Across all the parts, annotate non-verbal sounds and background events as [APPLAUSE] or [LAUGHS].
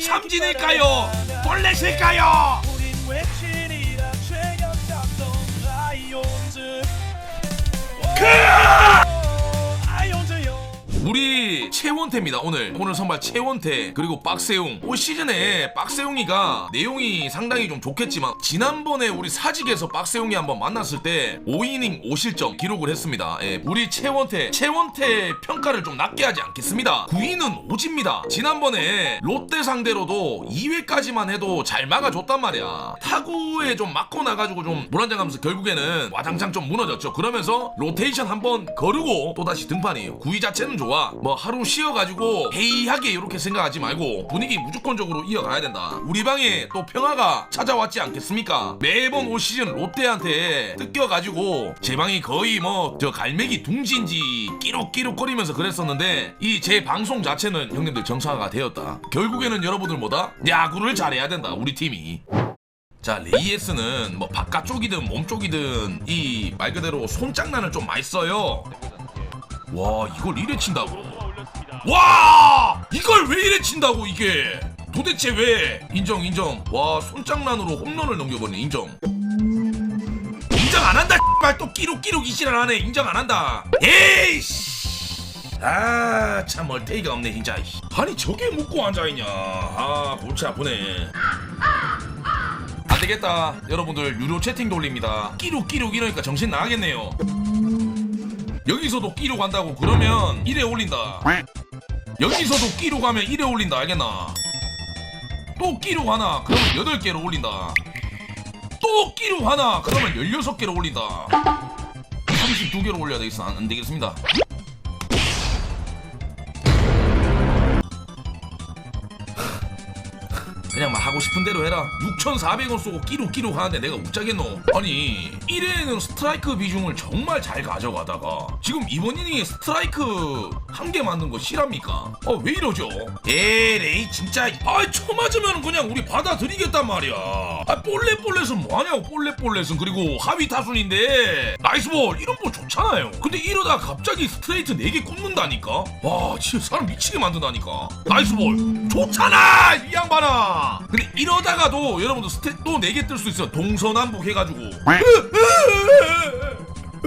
삼진일까요? 볼넷일까요? 우리 최원태입니다 오늘. 오늘 선발 최원태 그리고 박세웅. 올 시즌에 박세웅이가 내용이 상당히 좀 좋겠지만 지난번에 우리 사직에서 박세웅이 한번 만났을 때 5이닝 5실점 기록을 했습니다. 예, 우리 최원태. 최원태 평가를 좀 낮게 하지 않겠습니다. 9위는 오지입니다. 지난번에 롯데 상대로도 2회까지만 해도 잘 막아줬단 말이야. 타구에 좀 맞고 나가지고 좀 물안장하면서 결국에는 와장창 좀 무너졌죠. 그러면서 로테이션 한번 거르고 또다시 등판이에요. 9위 자체는 좋아 뭐 하루 쉬어가지고 해이하게 이렇게 생각하지 말고 분위기 무조건적으로 이어가야 된다. 우리 방에 또 평화가 찾아왔지 않겠습니까? 매번 올 시즌 롯데한테 뜯겨가지고 제 방이 거의 뭐 저 갈매기 둥지인지 끼룩끼룩거리면서 그랬었는데 이 제 방송 자체는 형님들 정상화가 되었다. 결국에는 여러분들 뭐다? 야구를 잘해야 된다 우리 팀이. 자 레이에스는 뭐 바깥쪽이든 몸쪽이든 이 말 그대로 손장난을 좀 많이 써요 와 이걸 이래 친다고? 와! 이걸 왜 이래 친다고 이게? 도대체 왜? 인정 인정. 와 손장난으로 홈런을 넘겨버리네 인정. 인정 안 한다 씨발. 또 끼룩끼룩 이시랄 하네. 인정 안 한다. 에이씨. 아참 얼테이가 없네 진짜. 아니 저게 묻고 앉아있냐. 아 골치 아프네. 안 되겠다. 여러분들 유료 채팅 돌립니다. 끼룩끼룩 이러니까 정신 나가겠네요 여기서도 끼로 간다고 그러면 1에 올린다. 여기서도 끼로 가면 1에 올린다 알겠나? 또 끼로 가나? 그러면 8개로 올린다. 또 끼로 하나? 그러면 16개로 올린다. 32개로 올려야 되겠어. 안, 안 되겠습니다 그냥 막 하고 싶은 대로 해라. 6,400원 쏘고 끼룩 끼룩 하는데 내가 웃자겠노 아니 1회에는 스트라이크 비중을 정말 잘 가져가다가 지금 이번 이닝에 스트라이크 한 개 맞는 거 실합니까? 아 왜 이러죠? 에레이 진짜. 아 쳐 맞으면 그냥 우리 받아들이겠단 말이야. 아 볼넷볼넷은 뭐하냐고 볼넷볼넷은. 그리고 하위 타순인데. 나이스볼. 이런 볼 좋잖아요. 근데 이러다 갑자기 스트레이트 4개 꽂는다니까? 와 진짜 사람 미치게 만든다니까. 나이스볼. 좋잖아 이 양반아 근데 이러다가도 여러분들 스탯 또 4개 뜰 수 있어 동서남북 해가지고 [LAUGHS]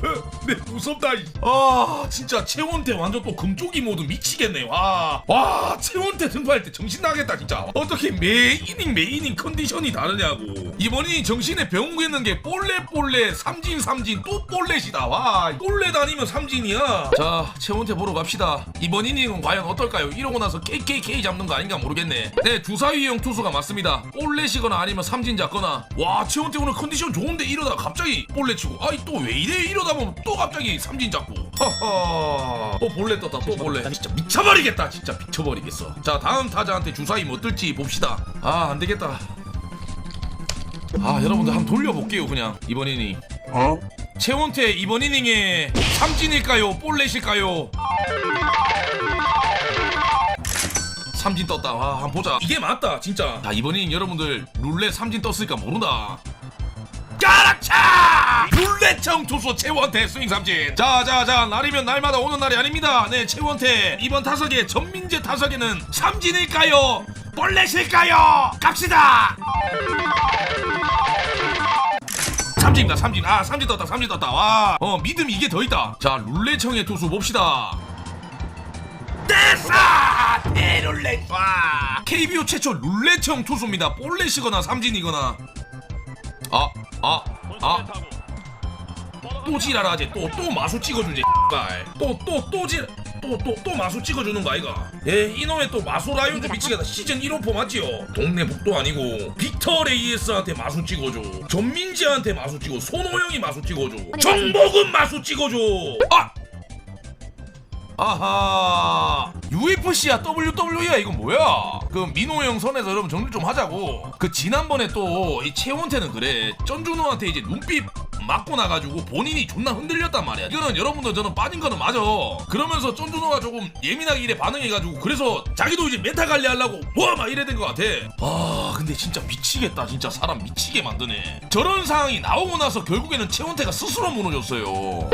[LAUGHS] 네 무섭다. 이. 아 진짜 채원태 완전 또 금쪽이 모드 미치겠네. 와. 와 채원태 등판할 때 정신 나겠다 진짜. 어떻게 매 이닝 매 이닝 컨디션이 다르냐고. 이번이 정신에 병오겠는 게 볼레 볼레 삼진 삼진 또 볼렛이다. 와 볼렛 아니면 삼진이야. 자 채원태 보러 갑시다. 이번 이닝은 과연 어떨까요? 이러고 나서 KKK 잡는 거 아닌가 모르겠네. 네 주사위형 투수가 맞습니다. 볼렛이거나 아니면 삼진 잡거나. 와 채원태 오늘 컨디션 좋은데 이러다 갑자기 볼렛 치고. 아이 또 왜 이래? 이러다 보면 또 갑자기 삼진 잡고. 허허. 또 볼렛 떴다 또 볼렛 진짜 미쳐버리겠다 진짜 미쳐버리겠어. 자 다음 타자한테 주사위 뭐 뜰지 봅시다. 아 안되겠다. 아 여러분들 한번 돌려볼게요 그냥. 이번 이닝. 어? 최원태 이번 이닝에 삼진일까요? 볼렛일까요? 삼진 떴다. 와 한번 보자. 이게 맞다 진짜. 자 이번 이닝 여러분들 룰렛 삼진 떴으니까 모른다. 까락 차 룰렛청 투수 최원태 스윙 삼진. 자자자 날이면 날마다 오는 날이 아닙니다. 네 최원태. 이번 타석에 전민재 타석에는 삼진일까요? 볼렛일까요? 갑시다! 삼진입니다 삼진. 아 삼진 떴다 삼진 떴다. 와어 믿음 이게 더 있다. 자 룰렛청의 투수 봅시다. 됐어 대룰렛 와. KBO 최초 룰렛청 투수입니다. 볼렛이거나 삼진이거나. 아 아 아 또 지랄 하지? 또 또 마수 찍어주지 또또또 지 또또 또 마수 찍어주는 거 아이가? 예? 이놈의 또 마수 라이온즈 미치겠다 시즌 1호포 맞지요. 동네 북도 아니고 빅터 레이에스한테 마수 찍어줘. 전민지한테 마수 찍어 손호영이 마수 찍어줘. 정복은 마수 찍어줘. 아! 아하. UFC야 WWE야 이건 뭐야? 그 민호 형 선에서 여러분 정리 좀 하자고. 그 지난번에 또이 최원태는 그래. 쩐준호한테 이제 눈빛 맞고 나가지고 본인이 존나 흔들렸단 말이야. 이거는 여러분들 저는 빠진 거는 맞아. 그러면서 쫀준호가 조금 예민하게 이래 반응해가지고 그래서 자기도 이제 메타 관리하려고 뭐 막 이래 된 것 같아. 아 근데 진짜 미치겠다. 진짜 사람 미치게 만드네. 저런 상황이 나오고 나서 결국에는 최원태가 스스로 무너졌어요.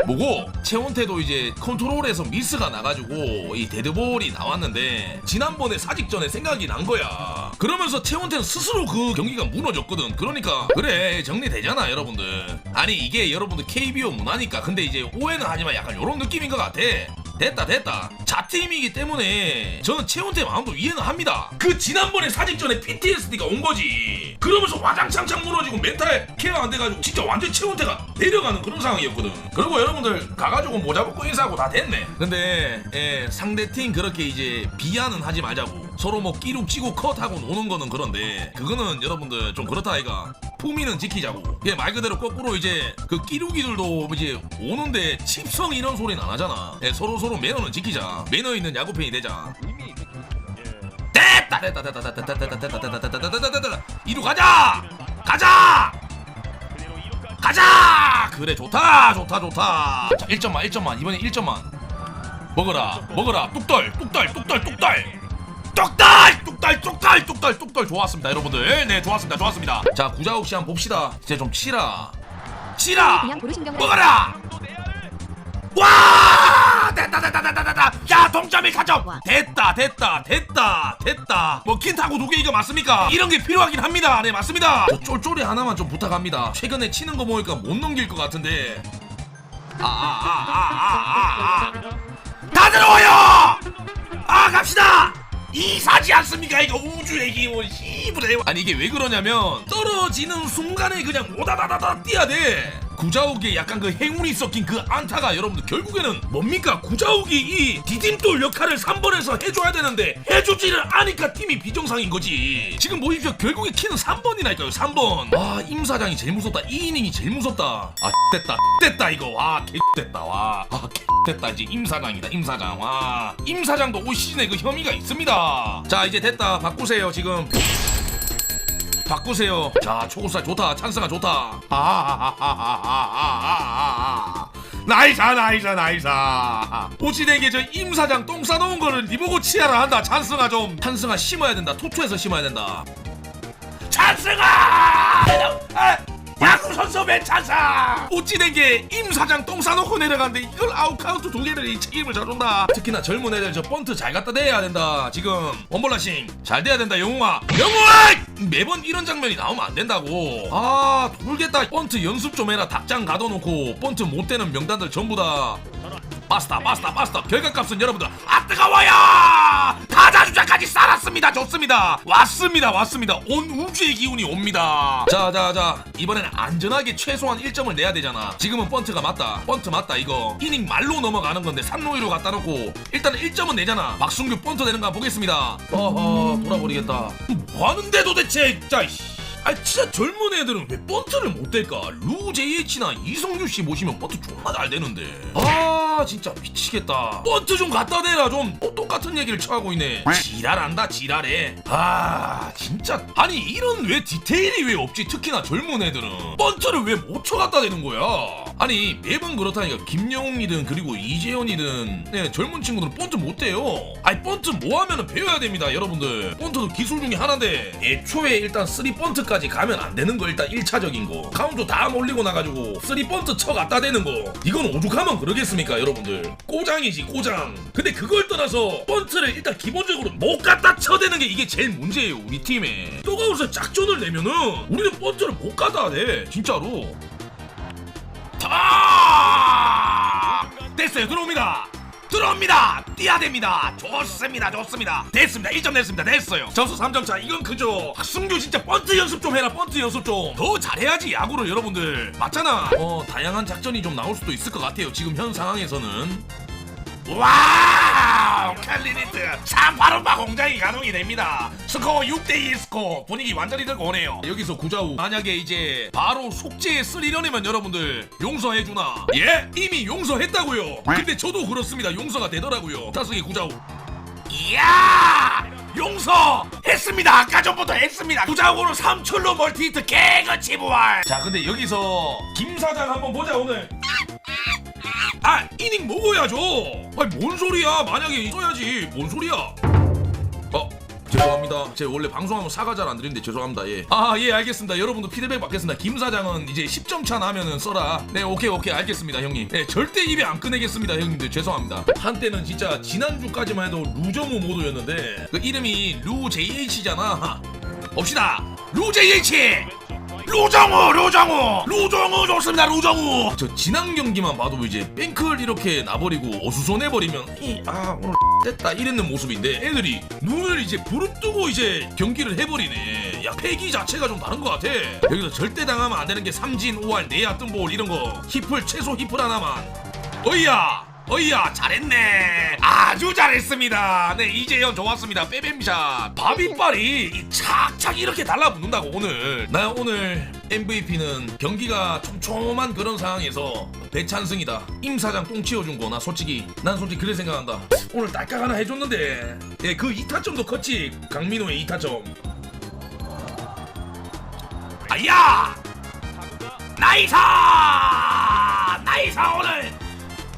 뭐고 최원태도 이제 컨트롤에서 미스가 나가지고 이 데드볼이 나왔는데 지난번에 사직전에 생각이 난 거야. 그러면서 최원태는 스스로 그 경기가 무너졌거든. 그러니까 그래 정리되잖아 여러분들. 아니 이게 여러분들 KBO 문화니까 근데 이제 오해는 하지만 약간 이런 느낌인 것 같아. 됐다 됐다. 자팀이기 때문에 저는 최원태 마음도 이해는 합니다. 그 지난번에 사직전에 PTSD가 온 거지. 그러면서 와장창창 무너지고 멘탈 케어 안 돼가지고 진짜 완전 최원태가 내려가는 그런 상황이었거든. 그리고 여러분들 가가지고 모자 벗고 인사하고 다 됐네. 근데 예, 상대팀 그렇게 이제 비하는 하지 말자고 서로 뭐 끼룩 찌고 컷하고 노는 거는 그런데 그거는 여러분들 좀 그렇다 아이가 품위는 지키자고 예, 말 그대로 거꾸로 이제 그 끼룩이들도 이제 오는데 칩성 이런 소리는 안 하잖아 예, 서로 서로 매너는 지키자 매너 있는 야구 팬이 되자 됐다 됐다 됐다 됐다 됐다 됐다 됐다 됐다 됐다 됐다 됐다 이루 가자 가자 가자 그래 좋다 좋다 좋다 자 1점만 1점만 이번에 1점만 먹어라 먹어라 뚝떨 뚝떨 뚝떨 뚝떨 뚝떨 뚝떨 뚝떨 뚝떨 뚝떨 좋았습니다 여러분들. 네 좋았습니다 좋았습니다. 자 구자욱 씨 한번 봅시다. 이제 좀 치라. 치라! 그냥 고르신경을 먹어라! 와! 됐다 됐다 됐다 됐다 야 동점이 가점. 와. 됐다 됐다 됐다 됐다. 뭐 킨타고 두 개 이거 맞습니까? 이런 게 필요하긴 합니다. 네 맞습니다. 저 쫄쫄이 하나만 좀 부탁합니다. 최근에 치는 거 보니까 못 넘길 것 같은데. 아아아아아 아 다 들어와요! 아 갑시다 이사지 않습니까? 이거 우주의 기운 씨부레. 아니 이게 왜 그러냐면 떨어지는 순간에 그냥 오다다다다 뛰어야 돼 구자욱의 약간 그 행운이 섞인 그 안타가 여러분들 결국에는 뭡니까? 구자욱이 이 디딤돌 역할을 3번에서 해줘야 되는데 해주지를 않으니까 팀이 비정상인 거지. 지금 보십시오. 결국에 키는 3번이라니까요 3번. 와 임사장이 제일 무섭다. 이 이닝이 제일 무섭다. 아 됐다 됐다 이거. 와 개됐다 와아 됐다. 이제 임사장이다 임사장. 와. 임사장도 올 시즌에 그 혐의가 있습니다. 자 이제 됐다. 바꾸세요 지금 바꾸세요. 자 초고살 좋다. 찬스가 좋다. 아하하하하하하하 나이사 나이사 나이사. 오지대게 저 임사장 똥 싸놓은 거를 니보고 치아라 한다. 찬스가 좀. 찬스가 심어야 된다. 토토에서 심어야 된다. 찬스가! 아, 선수 맨찬사! 어찌된 게 임 사장 똥 싸놓고 내려가는데 이걸 아웃카운트 두 개를 이 책임을 져준다. 특히나 젊은 애들 저 번트 잘 갖다 대야 된다 지금. 원볼라싱 잘 돼야 된다 영웅아. 영웅아! 매번 이런 장면이 나오면 안 된다고. 아 돌겠다. 번트 연습 좀 해라. 닭장 가둬놓고 번트 못 되는 명단들 전부 다 마스터 마스터 마스터 결과값은 여러분들 아 뜨거워요! 타자 주자까지 살았습니다. 좋습니다. 왔습니다 왔습니다. 온 우주의 기운이 옵니다. 자자 자. 이번에는 안전하게 최소한 1점을 내야 되잖아. 지금은 번트가 맞다. 번트 맞다 이거. 이닝 말로 넘어가는 건데 3루위로 갖다 놓고 일단은 1점은 내잖아. 박승규 번트 되는 거 한번 보겠습니다. 어허 돌아버리겠다. 뭐 하는데 도대체 진짜 이씨. 아 진짜 젊은 애들은 왜 번트를 못 댈까? 루 JH나 이성규 씨 모시면 번트 존나 잘 되는데. 아 진짜 미치겠다. 번트 좀 갖다 대라 좀. 또 똑같은 얘기를 쳐하고 있네. 지랄한다 지랄해. 아 진짜 아니 이런 왜 디테일이 왜 없지? 특히나 젊은 애들은 번트를 왜 못 쳐 갖다 대는 거야? 아니 매번 그렇다니까 김영웅이든 그리고 이재현이든 네, 젊은 친구들은 번트 못 대요. 아니 번트 뭐 하면은 배워야 됩니다 여러분들. 번트도 기술 중에 하나인데 애초에 일단 3 번트까지 가면 안 되는 거 일단 1차적인 거. 카운트 다 몰리고 나가지고 3 번트 쳐 갖다 대는 거. 이건 오죽하면 그러겠습니까 여러분들. 꼬장이지 꼬장. 근데 그걸 떠나서 번트를 일단 기본적으로 못 갖다 쳐대는 게 이게 제일 문제예요 우리 팀에. 또가우서 작전을 내면은 우리는 번트를 못 갖다 대 진짜로. 다 됐어요 들어옵니다 들어옵니다. 뛰어야 됩니다. 좋습니다. 좋습니다. 됐습니다. 1점 냈습니다. 됐어요. 점수 3점 차. 이건 크죠 박승규 진짜 번트 연습 좀 해라. 번트 연습 좀. 더 잘해야지 야구를 여러분들. 맞잖아. 어 다양한 작전이 좀 나올 수도 있을 것 같아요. 지금 현 상황에서는 와우! 캘리니트. 3발음바 공장이 가동이 됩니다. 스코어 6대2 스코어. 분위기 완전히 들고 오네요. 여기서 구자우. 만약에 이제 바로 속죄에 쓰리려면 여러분들 용서해주나? 예? 이미 용서했다고요. 근데 저도 그렇습니다. 용서가 되더라고요. 타석의 구자우. 이야! 용서 했습니다. 아까 전부터 했습니다. 부자고로 삼출로 멀티히트 깨끗이 부활. 자 근데 여기서 김 사장 한번 보자 오늘. 아 이닝 먹어야죠 아니 뭔 소리야 만약에 있어야지 뭔 소리야 어 죄송합니다. 제가 원래 방송하면 사과 잘 안 드리는데 죄송합니다. 예. 아, 예, 알겠습니다. 여러분도 피드백 받겠습니다. 김 사장은 이제 10점 차 나면은 써라. 네, 오케이, 오케이, 알겠습니다, 형님. 네, 절대 입에 안 꺼내겠습니다, 형님들. 죄송합니다. 한때는 진짜 지난주까지만 해도 루정우 모드였는데 그 이름이 루 JH잖아. 봅시다. 루 JH! 루정우 루정우! 루정우 좋습니다 루정우! 저 지난 경기만 봐도 이제 뱅클 이렇게 나버리고 어수선해버리면 이 아 오늘 [LAUGHS] 됐다 이랬는 모습인데 애들이 눈을 이제 부릅뜨고 이제 경기를 해버리네. 야 패기 자체가 좀 다른 것 같아. 여기서 절대 당하면 안 되는 게 삼진 오할 내야 뜬볼 이런 거. 히플 최소 히플 하나만. 어이야 어이야 잘했네. 아주 잘했습니다. 네 이재현 좋았습니다. 빼뱀샷. 바비빨이 이 착착 이렇게 달라붙는다고 오늘. 나 오늘 MVP는 경기가 촘촘한 그런 상황에서 배찬승이다. 임 사장 똥 치워준 거 나 솔직히 난 솔직히 그래 생각한다. 오늘 딸깍 하나 해줬는데. 예그 2타점도 컸지 강민호의 2타점. 아야! 나이사! 나이사 오늘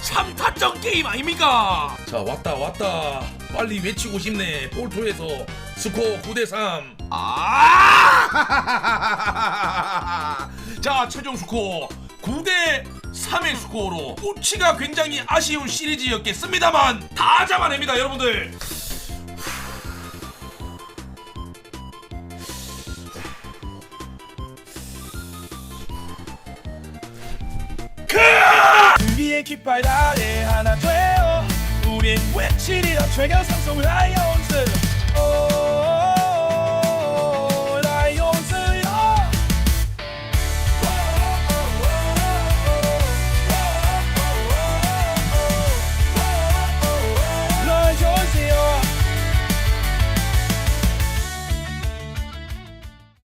3타점 게임 아닙니까? 자 왔다 왔다 빨리 외치고 싶네 볼토에서 스코어 9대3 아! [LAUGHS] 자 최종 스코어 9대 3의 스코어로 우치가 굉장히 아쉬운 시리즈였겠습니다만 다 잡아냅니다 여러분들 깃발 아래 하나 되어. 우린 외치리라 최강 상승 라이온즈 오